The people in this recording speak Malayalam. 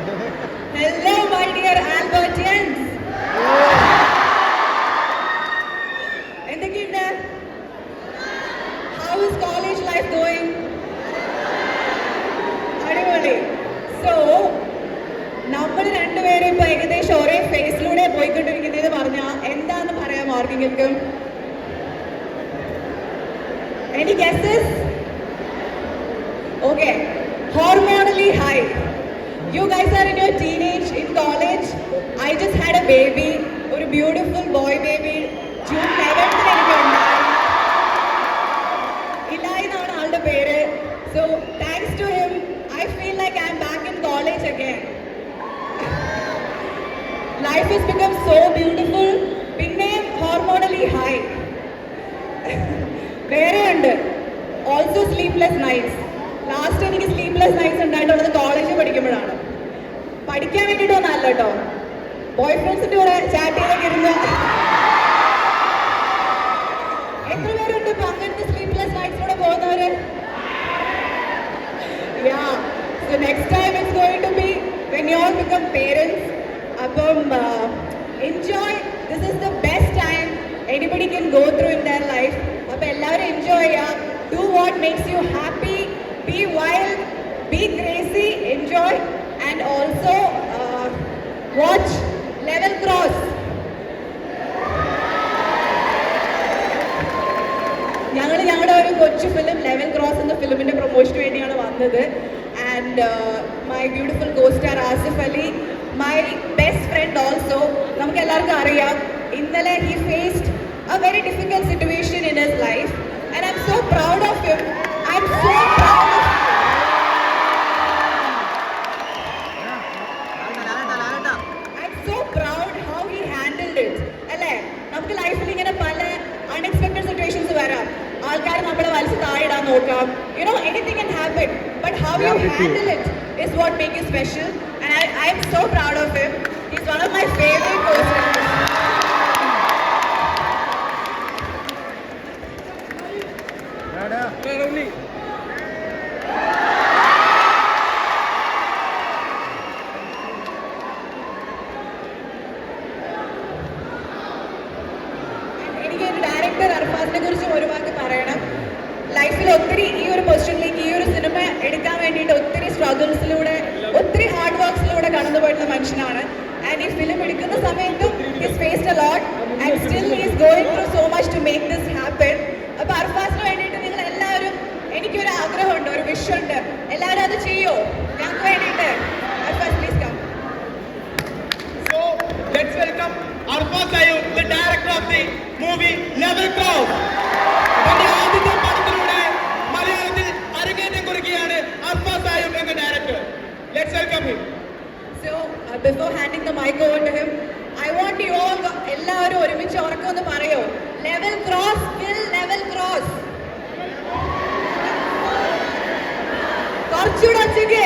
Hello, my dear Albertians. എന്തൊക്കെയുണ്ട്? How is college life going അടിപൊളി. സോ നമ്മൾ രണ്ടുപേരും ഇപ്പൊ ഏകദേശം ഒരേ ഫേസിലൂടെ പോയിക്കൊണ്ടിരിക്കുന്നത് പറഞ്ഞാൽ എന്താന്ന് പറയാം ആർക്കെങ്കിലും? Any guesses okay hormonally high you guys are in your teenage in college I just had a baby ഒരു ബ്യൂട്ടിഫുൾ ബോയ് ബേബി ജൂൺ ലെവൻത്തിന് എനിക്ക് ഉണ്ടായി. ഇലായി എന്നാണ് ആളുടെ പേര്. So thanks to him I feel like I'm back in college again life is become so beautiful പിന്നെയും ഹോർമോണലി ഹൈ വേറെ ഉണ്ട്. ഓൾസോ സ്ലീപ്ലെസ് നൈറ്റ്സ് ലാസ്റ്റ് എനിക്ക് സ്ലീപ്ലെസ് നൈറ്റ്സ് ഉണ്ടായിട്ടുള്ളത് കോളേജിൽ കേട്ടോ. ബോയ് ഫ്രണ്ട്സിന്റെ കൂടെ ചാറ്റ് ചെയ്തൊക്കെ ഇരുന്ന്. എത്ര പേരുണ്ട്? ഇപ്പൊ അങ്ങനത്തെ സ്ലീപ്ലെസ് നൈറ്റ്സിലൂടെ പോകുന്നവര്? Yeah so next time it's going to be when you all become parents അപ്പം enjoy this is the best time anybody can go through in their life അപ്പം എല്ലാവരും എൻജോയ് ചെയ്യുക do what makes you happy be wild be crazy enjoy and also watch level cross. ഞങ്ങൾ ഞങ്ങളുടെ ഒരു കൊച്ചു ഫിലിം ലെവൽ ക്രോസ് എന്ന ഫിലിമിന്റെ പ്രൊമോഷന് വേണ്ടിയാണ് വന്നത്. And my beautiful co star Asif Ali my best friend also നമുക്ക് എല്ലാവർക്കും അറിയാം ഇന്നലെ he faced a very difficult situation in his life and I'm so proud നമുക്ക് ലൈഫിൽ ഇങ്ങനെ പല അൺഎക്സ്പെക്ടഡ് സിറ്റുവേഷൻസ് വരാം ആൾക്കാർ നമ്മളെ വലിച്ച് താഴെയിടാൻ നോക്കാം you know anything can happen but how you handle it is what make you special and I, I am so proud of him he's one of my favorite director അർഫാസിനെ കുറിച്ച് ഒരു വാക്ക് പറയണം. ലൈഫിൽ ഒത്തിരി ഈ ഒരു പൊസിഷനിലേക്ക് ഈ ഒരു സിനിമ എടുക്കാൻ വേണ്ടിയിട്ട് ഒത്തിരി സ്ട്രഗിൾസിലൂടെ ഒത്തിരി ഹാർഡ് വർക്ക്സിലൂടെ കടന്നു പോയിട്ടുള്ള മനുഷ്യനാണ്. ആൻഡ് ഈ ഫിലിം എടുക്കുന്ന സമയത്തും his faced a lot and still is going through so much to make this happen അപ്പോൾ അർഫാസിന് വേണ്ടിയിട്ട് നിങ്ങൾ എല്ലാവരും എനിക്കൊരു ആഗ്രഹമുണ്ട് ഒരു വിഷുണ്ട് എല്ലാവരും അത് ചെയ്യോ? So, handing the mic the to him I him, you all എല്ലാവരും ഒരുമിച്ച് ഉറക്കൊന്ന് പറയോ? ലെവൽ ക്രോസ് കിൽ ലെവൽ ക്രോസ് കുറച്ചുകൂടെ ഒച്ചയ്ക്ക്